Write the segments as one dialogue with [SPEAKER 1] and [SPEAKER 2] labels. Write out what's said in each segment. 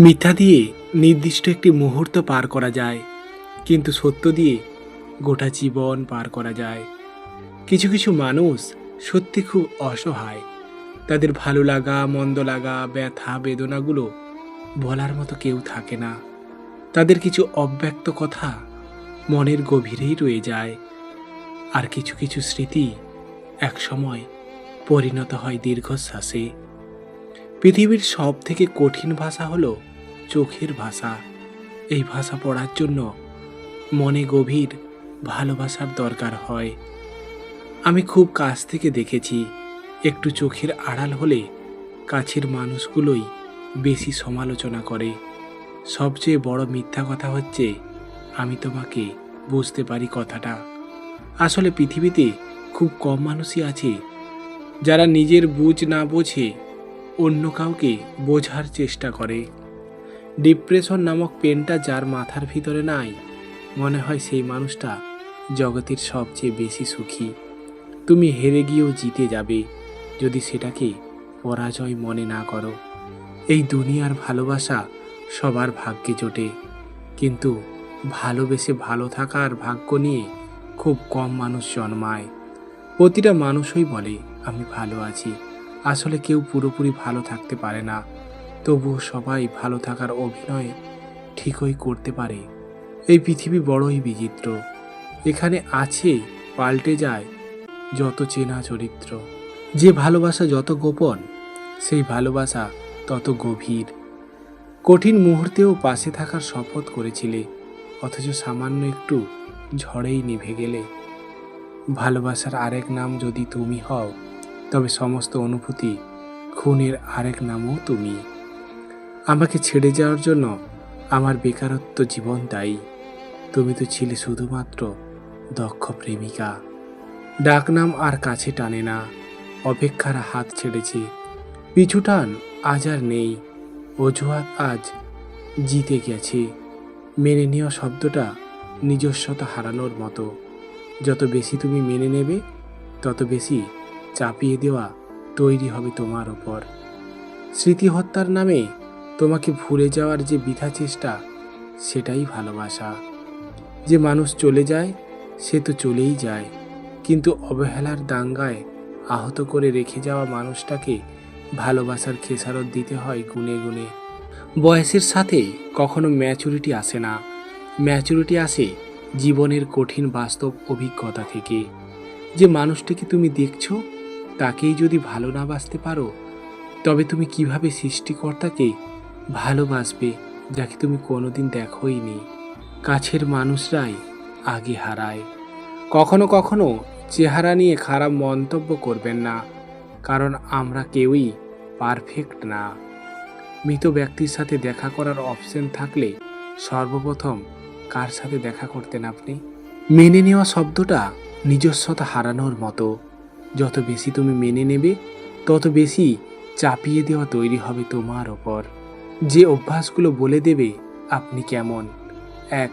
[SPEAKER 1] মিথ্যা দিয়ে নির্দিষ্ট একটি মুহূর্ত পার করা যায়, কিন্তু সত্য দিয়ে গোটা জীবন পার করা যায়। কিছু কিছু মানুষ সত্যি খুব অসহায়। তাদের ভালো লাগা, মন্দ লাগা, ব্যথা, বেদনাগুলো বলার মতো কেউ থাকে না। তাদের কিছু অব্যক্ত কথা মনের গভীরেই রয়ে যায়। আর কিছু কিছু স্মৃতি এক সময় পরিণত হয় দীর্ঘশ্বাসে। পৃথিবীর সব থেকে কঠিন ভাষা হলো চোখের ভাষা। এই ভাষা পড়ার জন্য মনে গভীর ভালোবাসার দরকার হয়। আমি খুব কাছ থেকে দেখেছি, একটু চোখের আড়াল হলে কাছের মানুষগুলোই বেশি সমালোচনা করে। সবচেয়ে বড় মিথ্যা কথা হচ্ছে, আমি তোমাকে বুঝতে পারি কথাটা। আসলে পৃথিবীতে খুব কম মানুষই আছে, যারা নিজের বুঝ না বোঝে অন্য কাউকে বোঝার চেষ্টা করে। ডিপ্রেশন নামক পেনটা যার মাথার ভিতরে নাই, মনে হয় সেই মানুষটা জগতের সবচেয়ে বেশি সুখী। তুমি হেরে গিয়েও জিতে যাবে, যদি সেটাকে পরাজয় মনে না করো। এই দুনিয়ার ভালোবাসা সবার ভাগ্যে জোটে, কিন্তু ভালোবেসে ভালো থাকার ভাগ্য নিয়ে খুব কম মানুষ জন্মায়। প্রতিটা মানুষই বলে, আমি ভালো আছি। আসলে কেউ পুরোপুরি ভালো থাকতে পারে না। তবুও সবাই ভালো থাকার অভিনয় ঠিকই করতে পারে। এই পৃথিবী বড়ই বিচিত্র। এখানে আছে, পাল্টে যায় যত চেনা চরিত্র। যে ভালোবাসা যত গোপন, সেই ভালোবাসা তত গভীর। কঠিন মুহূর্তেও পাশে থাকার শপথ করেছিলে, অথচ সামান্য একটু ঝড়েই নিভে গেলে। ভালোবাসার আরেক নাম যদি তুমি হও তবে সমস্ত অনুভূতি খুনের আরেক নামও তুমি। আমাকে ছেড়ে যাওয়ার জন্য আমার বেকারত্ব জীবন দায়ী। তুমি তো ছিলে শুধুমাত্র দক্ষ প্রেমিকা। ডাকনাম আর কাছে টানে না। অপেক্ষার হাত ছেড়েছে। পিছু টান, আজ আর নেই। অজুহাত আজ জিতে গেছে। মেনে নেওয়া শব্দটা নিজস্বতা হারানোর মতো। যত বেশি তুমি মেনে নেবে, তত বেশি চাপিয়ে দেওয়া তৈরি হবে তোমার ওপর। স্মৃতি হত্যার নামে তোমাকে ভুলে যাওয়ার যে বৃথা চেষ্টা, সেটাই ভালোবাসা। যে মানুষ চলে যায়, সে তো চলেই যায়। কিন্তু অবহেলার দাঙ্গায় আহত করে রেখে যাওয়া মানুষটাকে ভালোবাসার খেসারত দিতে হয় গুনে গুনে। বয়সের সাথে কখনো ম্যাচুরিটি আসে না। ম্যাচুরিটি আসে জীবনের কঠিন বাস্তব অভিজ্ঞতা থেকে। যে মানুষটিকে তুমি দেখছ তাকেই যদি ভালো না বাসতে পারো, তবে তুমি কীভাবে সৃষ্টিকর্তাকে ভালোবাসবে যাকে তুমি কোনোদিন দেখোইনি কাছের মানুষরাই আগে হারায়। কখনো কখনো চেহারা নিয়ে খারাপ মন্তব্য করবেন না, কারণ আমরা কেউই পারফেক্ট না। মৃত ব্যক্তির সাথে দেখা করার অপশন থাকলে সর্বপ্রথম কার সাথে দেখা করতেন আপনি? মেনে নেওয়া শব্দটা নিজস্বতা হারানোর মতো। যত বেশি তুমি মেনে নেবে, তত বেশি চাপিয়ে দেওয়া তৈরি হবে তোমার ওপর। যে অভ্যাসগুলো বলে দেবে, আপনি কেমন? এক,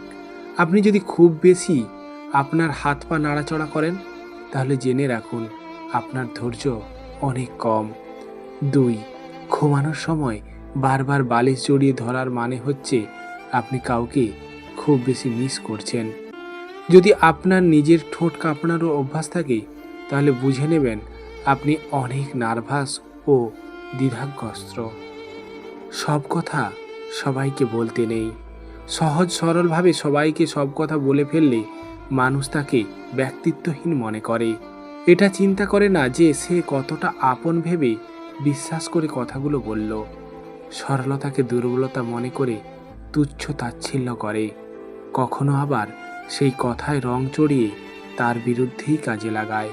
[SPEAKER 1] আপনি যদি খুব বেশি আপনার হাত পা নাড়াচড়া করেন, তাহলে জেনে রাখুন আপনার ধৈর্য অনেক কম। দুই, ঘুমানোর সময় বারবার বালিশ জড়িয়ে ধরার মানে হচ্ছে আপনি কাউকে খুব বেশি মিস করছেন। যদি আপনার নিজের ঠোঁট কাঁপনারও অভ্যাস থাকে তাহলে বুঝে নেবেন আপনি অনেক নার্ভাস ও দ্বিধাগ্রস্ত। সব কথা সবাইকে বলতে নেই। সহজ সরলভাবে সবাইকে সব কথা বলে ফেললে মানুষ তাকে ব্যক্তিত্বহীন মনে করে। এটা চিন্তা করে না যে সে কতটা আপন ভেবে বিশ্বাস করে কথাগুলো বলল। সরলতাকে দুর্বলতা মনে করে তুচ্ছ তাচ্ছিল্য করে। কখনো আবার সেই কথায় রং চড়িয়ে তার বিরুদ্ধেই কাজে লাগায়।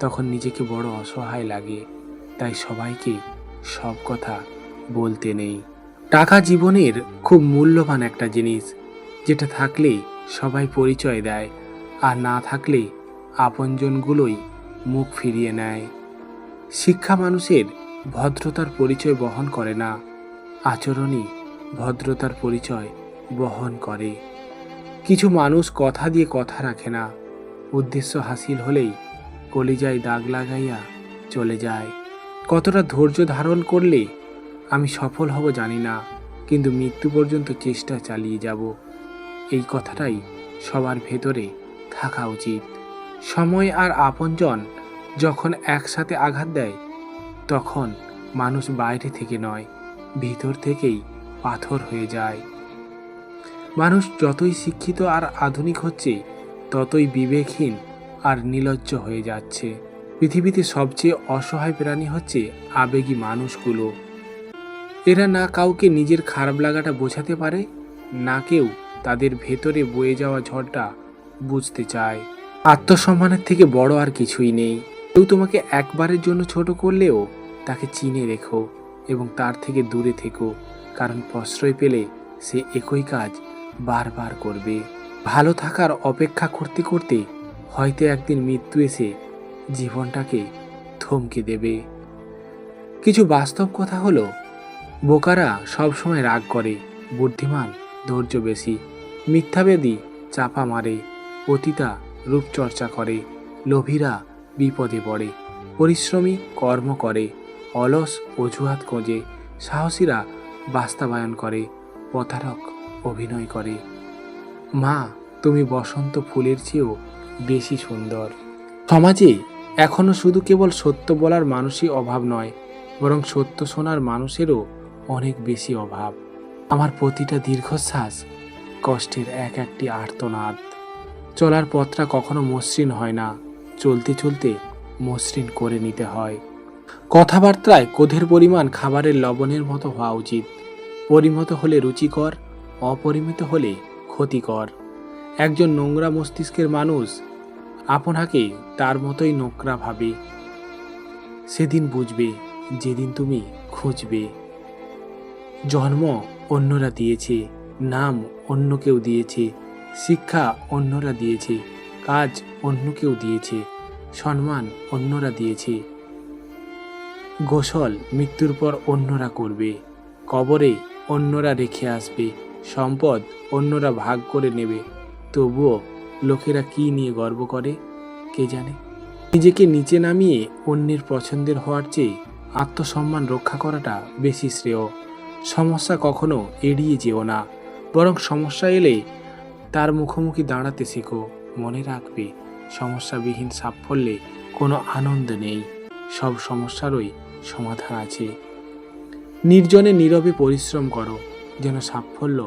[SPEAKER 1] তখন নিজেকে বড় অসহায় লাগে, তাই সবাইকে সব কথা বলতে নেই। টাকা জীবনের খুব মূল্যবান একটা জিনিস, যেটা থাকলে সবাই পরিচয় দেয়, আর না থাকলে আপনজনগুলোই মুখ ফিরিয়ে নেয়। শিক্ষা মানুষের ভদ্রতার পরিচয় বহন করে না, আচরণই ভদ্রতার পরিচয় বহন করে। কিছু মানুষ কথা দিয়ে কথা রাখে না, উদ্দেশ্য হাসিল হলেই কলিজায় দাগ লাগাইয়া চলে যায়। কতটা ধৈর্য ধারণ করলে আমি সফল হব জানি না, কিন্তু মৃত্যু পর্যন্ত চেষ্টা চালিয়ে যাব। এই কথাটাই সবার ভেতরে থাকা উচিত। সময় আর আপনজন যখন একসাথে আঘাত দেয়, তখন মানুষ বাইরে থেকে নয়, ভিতর থেকেই পাথর হয়ে যায়। মানুষ যতই শিক্ষিত আর আধুনিক হচ্ছে, ততই বিবেকহীন আর নিলজ্জ হয়ে যাচ্ছে। পৃথিবীতে সবচেয়ে অসহায় প্রাণী হচ্ছে আবেগী মানুষগুলো। এরা না কাউকে নিজের খারাপ লাগাটা বোঝাতে পারে, না কেউ তাদের ভেতরে বয়ে যাওয়া ঝড়টা বুঝতে চায়। আত্মসম্মানের থেকে বড় আর কিছুই নেই। কেউ তোমাকে একবারের জন্য ছোট করলেও তাকে চিনে রেখো এবং তার থেকে দূরে থেকো, কারণ প্রশ্রয় পেলে সে একই কাজ বারবার করবে। ভালো থাকার অপেক্ষা করতে করতে হয়তো একদিন মৃত্যু এসে জীবনটাকে থমকে দেবে। কিছু বাস্তব কথা হলো, বোকারা সবসময় রাগ করে, বুদ্ধিমান, ধৈর্য বেশি, মিথ্যাবেদী, চাপা মারে, পতিতা রূপচর্চা করে, লোভীরা বিপদে পড়ে, পরিশ্রমী কর্ম করে, অলস অজুহাত খোঁজে, সাহসীরা বাস্তবায়ন করে, প্রতারক অভিনয় করে। মা, তুমি বসন্ত ফুলের চেয়েও বেশি সুন্দর। সমাজে এখনও শুধু কেবল সত্য বলার মানুষই অভাব নয়, বরং সত্য শোনার মানুষেরও অনেক বেশি অভাব। আমার প্রতিটা দীর্ঘশ্বাস কষ্টের এক একটি আর্তনাদ। চলার পথটা কখনো মসৃণ হয় না, চলতে চলতে মসৃণ করে নিতে হয়। কথাবার্তায় কোধের পরিমাণ খাবারের লবণের মতো হওয়া উচিত। পরিমিত হলে রুচিকর, অপরিমিত হলে ক্ষতিকর। একজন নোংরা মস্তিষ্কের মানুষ আপনাকে তার মতোই নোংরা ভাবে। সেদিন বুঝবে, যেদিন তুমি খুঁজবে। জন্ম অন্যরা দিয়েছে, নাম অন্য কেউ দিয়েছে, শিক্ষা অন্যরা দিয়েছে, কাজ অন্য কেউ দিয়েছে, সম্মান অন্যরা দিয়েছে। গোসল মৃত্যুর পর অন্যরা করবে, কবরে অন্যরা রেখে আসবে, সম্পদ অন্যরা ভাগ করে নেবে। তবুও লোকেরা কি নিয়ে গর্ব করে, কে জানে? নিজেকে নিচে নামিয়ে অন্যের পছন্দের হওয়ার চেয়ে আত্মসম্মান রক্ষা করাটা বেশি শ্রেয়। সমস্যা কখনো এড়িয়ে যেও না, বরং সমস্যা এলে তার মুখোমুখি দাঁড়াতে শেখো। মনে রাখবে, সমস্যাবিহীন সাফল্যে কোনো আনন্দ নেই, সব সমস্যারই সমাধান আছে। নির্জনে নীরবে পরিশ্রম করো, যেন সাফল্য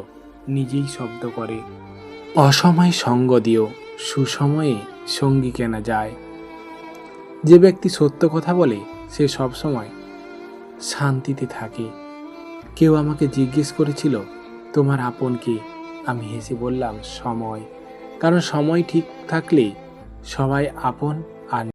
[SPEAKER 1] নিজেই শব্দ করে। অসময় সঙ্গ দিও, সুসময়ে সঙ্গী কেনা যায়। যে ব্যক্তি সত্য কথা বলে, সে সবসময় শান্তিতে থাকে। কেউ আমাকে জিজ্ঞেস করেছিল, তোমার আপন কে? আমি হেসে বললাম, সময়। কারণ সময় ঠিক থাকলে সবাই আপন আর